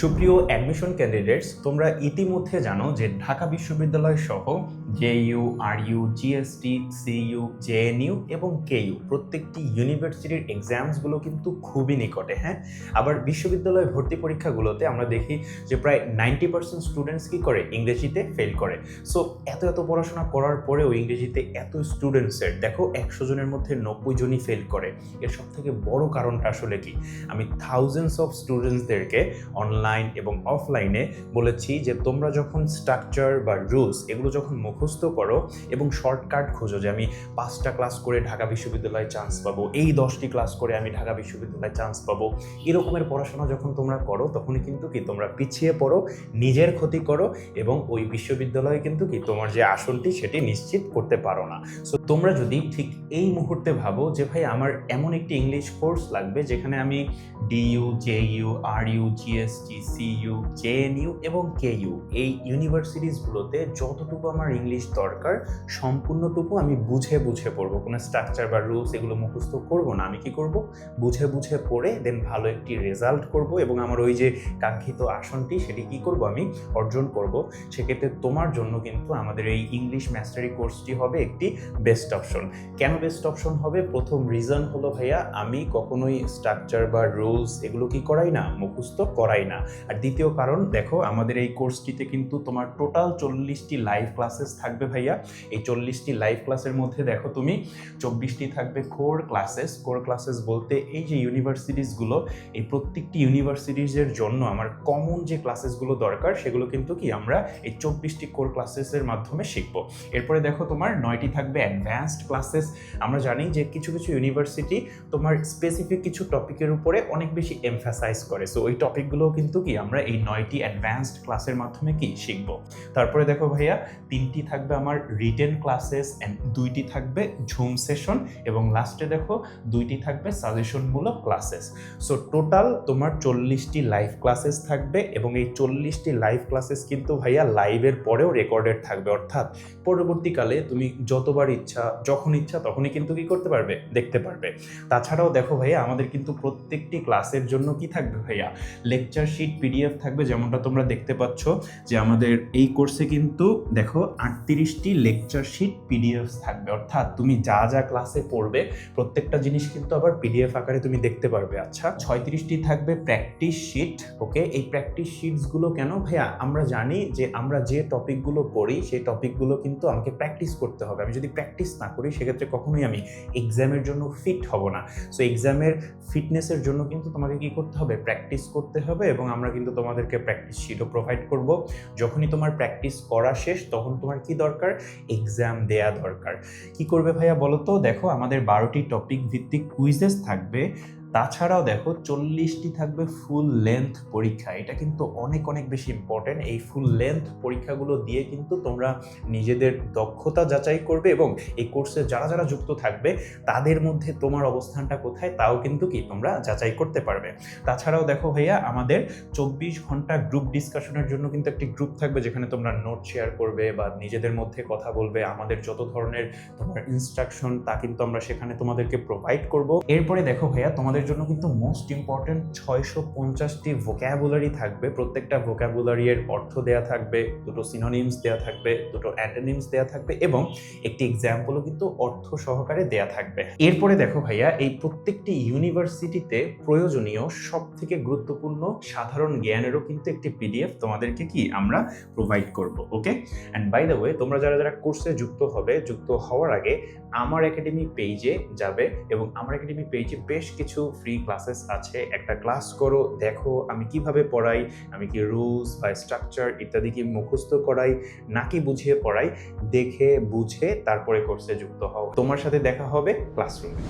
সুপ্রিয় admission candidates তোমরা ইতিমধ্যে জানো যে ঢাকা বিশ্ববিদ্যালয় সহ JU RU GST CU JNU এবং কেইউ প্রত্যেকটি ইউনিভার্সিটির এক্সামসগুলো কিন্তু খুবই নিকটে হ্যাঁ? আবার বিশ্ববিদ্যালয় ভর্তি পরীক্ষাগুলোতে আমরা দেখি যে প্রায় নাইনটি পার্সেন্ট স্টুডেন্টস কী করে? ইংরেজিতে ফেল করে। সো এত এত পড়াশোনা করার পরেও ইংরেজিতে এত স্টুডেন্টসের দেখো, একশো জনের মধ্যে নব্বই জনই ফেল করে। এর সব থেকে বড় কারণটা আসলে কি? আমি থাউজেন্ডস অফ স্টুডেন্টসদেরকে অনলাইন এবং অফলাইনে বলেছি যে তোমরা যখন স্ট্রাকচার বা রুলস এগুলো যখন মুখস্থ করো এবং শর্টকাট খোঁজো যে আমি পাঁচটা ক্লাস করে ঢাকা বিশ্ববিদ্যালয়ে চান্স পাবো, এই দশটি ক্লাস করে আমি ঢাকা বিশ্ববিদ্যালয়ে চান্স পাবো, এরকমের পড়াশোনা যখন তোমরা করো তখনই কিন্তু কি তোমরা পিছিয়ে পড়ো, নিজের ক্ষতি করো এবং ওই বিশ্ববিদ্যালয়ে কিন্তু কি তোমার যে আসনটি সেটি নিশ্চিত করতে পারো না। সো তোমরা যদি ঠিক এই মুহূর্তে ভাবো যে ভাই আমার এমন একটি ইংলিশ কোর্স লাগবে যেখানে আমি DU JU RU GST CU JNU এবং কেইউ এই ইউনিভার্সিটিসগুলোতে যতটুকু আমার ইংলিশ দরকার, সম্পূর্ণটুকু আমি বুঝে বুঝে পড়ব। কোনো স্ট্রাকচার বা রুলস এগুলো মুখস্থ করব না, আমি কি করব? বুঝে বুঝে পড়ে দেন ভালো একটি রেজাল্ট করব এবং আমার ওই যে কাঙ্ক্ষিত আসনটি, সেটি কি করব আমি অর্জন করব। সেক্ষেত্রে তোমার জন্য কিন্তু আমাদের এই ইংলিশ মাস্টারি কোর্সটি হবে একটি বেস্ট অপশন কেন বেস্ট অপশন হবে? প্রথম রিজন হলো, ভাইয়া, আমি কখনোই স্ট্রাকচার বা রুলস এগুলো কি করাই না, মুখস্থ করাই না। আর দ্বিতীয় কারণ, দেখো, আমাদের এই কোর্সটিতে কিন্তু তোমার টোটাল চল্লিশটি লাইভ ক্লাসেস থাকবে ভাইয়া। এই চল্লিশটি লাইভ ক্লাসের মধ্যে দেখো তুমি, চব্বিশটি থাকবে কোর ক্লাসেস কোর ক্লাসেস বলতে এই যে ইউনিভার্সিটিসগুলো এই প্রত্যেকটি ইউনিভার্সিটিজের জন্য আমার কমন যে ক্লাসেসগুলো দরকার, সেগুলো কিন্তু কি আমরা এই চব্বিশটি কোর ক্লাসেসের মাধ্যমে শিখব। এরপরে দেখো তোমার নয়টি থাকবে অ্যাডভান্সড ক্লাসেস আমরা জানি যে কিছু কিছু ইউনিভার্সিটি তোমার স্পেসিফিক কিছু টপিকের উপরে অনেক বেশি এমফাসাইজ করে। সো ওই টপিকগুলোও কিন্তু কি, আমরা এই নয়টি অ্যাডভান্সড ক্লাসের মাধ্যমে কি শিখব? তারপরে দেখো ভাইয়া, তিনটি থাকবে আমার রিটেন ক্লাসেস অ্যান্ড দুইটি থাকবে ঝুম সেশন এবং লাস্টে দেখো, দুইটি থাকবে সাজেশনমূলক ক্লাসেস সো টোটাল তোমার চল্লিশটি লাইভ ক্লাসেস থাকবে এবং এই চল্লিশটি লাইভ ক্লাসেস কিন্তু ভাইয়া লাইভের পরেও রেকর্ডেড থাকবে। অর্থাৎ পরবর্তীকালে তুমি যতবার ইচ্ছা, যখন ইচ্ছা তখনই কিন্তু কি করতে পারবে? দেখতে পারবে। তাছাড়াও দেখো ভাইয়া, আমাদের কিন্তু প্রত্যেকটি ক্লাসের জন্য কি থাকবে ভাইয়া? লেকচার শিট পিডিএফ থাকবে, যেমনটা তোমরা দেখতে পাচ্ছ যে আমাদের এই কোর্সে কিন্তু দেখো আটত্রিশটি লেকচার শিট পিডিএফ থাকবে। অর্থাৎ তুমি যা যা ক্লাসে পড়বে, প্রত্যেকটা জিনিস কিন্তু আবার পিডিএফ আকারে তুমি দেখতে পারবে। আচ্ছা ছয়ত্রিশটি থাকবে প্র্যাকটিস শিট ওকে এই প্র্যাকটিস শিটসগুলো কেন? ভাইয়া, আমরা জানি যে আমরা যে টপিকগুলো পড়ি, সেই টপিকগুলো কিন্তু আমাকে প্র্যাকটিস করতে হবে। আমি যদি প্র্যাকটিস না করি, সেক্ষেত্রে কখনোই আমি এক্সামের জন্য ফিট হব না। সো এক্সামের ফিটনেসের জন্য কিন্তু তোমাকে কি করতে হবে? প্র্যাকটিস করতে হবে এবং আমরা কিন্তু তোমাদেরকে প্র্যাকটিস শিটও প্রোভাইড করব। যখনই তোমার প্র্যাকটিস করা শেষ, তখন তোমার কি দরকার? এক্সাম দেয়া দরকার। কি করবে ভাইয়া বলো তো দেখো, আমাদের বারোটি টপিক ভিত্তিক কুইজেস থাকবে। তাছাড়াও দেখো চল্লিশটি থাকবে ফুল লেন্থ পরীক্ষা। এটা কিন্তু অনেক অনেক বেশি ইম্পর্টেন্ট এই ফুল লেন্থ পরীক্ষাগুলো দিয়ে কিন্তু তোমরা নিজেদের দক্ষতা যাচাই করবে এবং এই কোর্সে যারা যারা যুক্ত থাকবে, তাদের মধ্যে তোমার অবস্থানটা কোথায় তাও কিন্তু কি তোমরা যাচাই করতে পারবে। তাছাড়াও দেখো ভাইয়া, আমাদের চব্বিশ ঘণ্টা গ্রুপ ডিসকাশনের জন্য কিন্তু একটি গ্রুপ থাকবে যেখানে তোমরা নোট শেয়ার করবে বা নিজেদের মধ্যে কথা বলবে। আমাদের যত ধরনের তোমার ইনস্ট্রাকশন তা কিন্তু আমরা সেখানে তোমাদেরকে প্রোভাইড করব। এরপরে দেখো ভাইয়া, তোমাদের জন্য কিন্তু মোস্ট ইম্পর্টেন্ট ছয়শো পঞ্চাশটি ভোক্যাবুলারি থাকবে। প্রত্যেকটা ভোক্যাবুলারি এর অর্থ দেয়া থাকবে, দুটো সিনোনিমস দেয়া থাকবে, দুটো অ্যান্টোনিমস দেয়া থাকবে এবং একটি এক্সাম্পলও কিন্তু অর্থ সহকারে দেয়া থাকবে। এরপরে দেখো ভাইয়া, এই প্রত্যেকটি ইউনিভার্সিটিতে প্রয়োজনীয় সব থেকে গুরুত্বপূর্ণ সাধারণ জ্ঞানেরও কিন্তু একটি পিডিএফ তোমাদেরকে কি আমরা প্রোভাইড করব okay and by the way তোমরা যারা যারা কোর্সে যুক্ত হবে, যুক্ত হওয়ার আগে আমার একাডেমি পেজে যাবে এবং আমার একাডেমি পেজে বেশ কিছু ফ্রি ক্লাসেস আছে, একটা ক্লাস করো, দেখো আমি কীভাবে পড়াই, আমি কি রুলস বা স্ট্রাকচার ইত্যাদি কি মুখস্থ করাই, নাকি বুঝিয়ে পড়াই, দেখে বুঝে তারপরে কোর্সে যুক্ত হও। তোমার সাথে দেখা হবে ক্লাসরুমে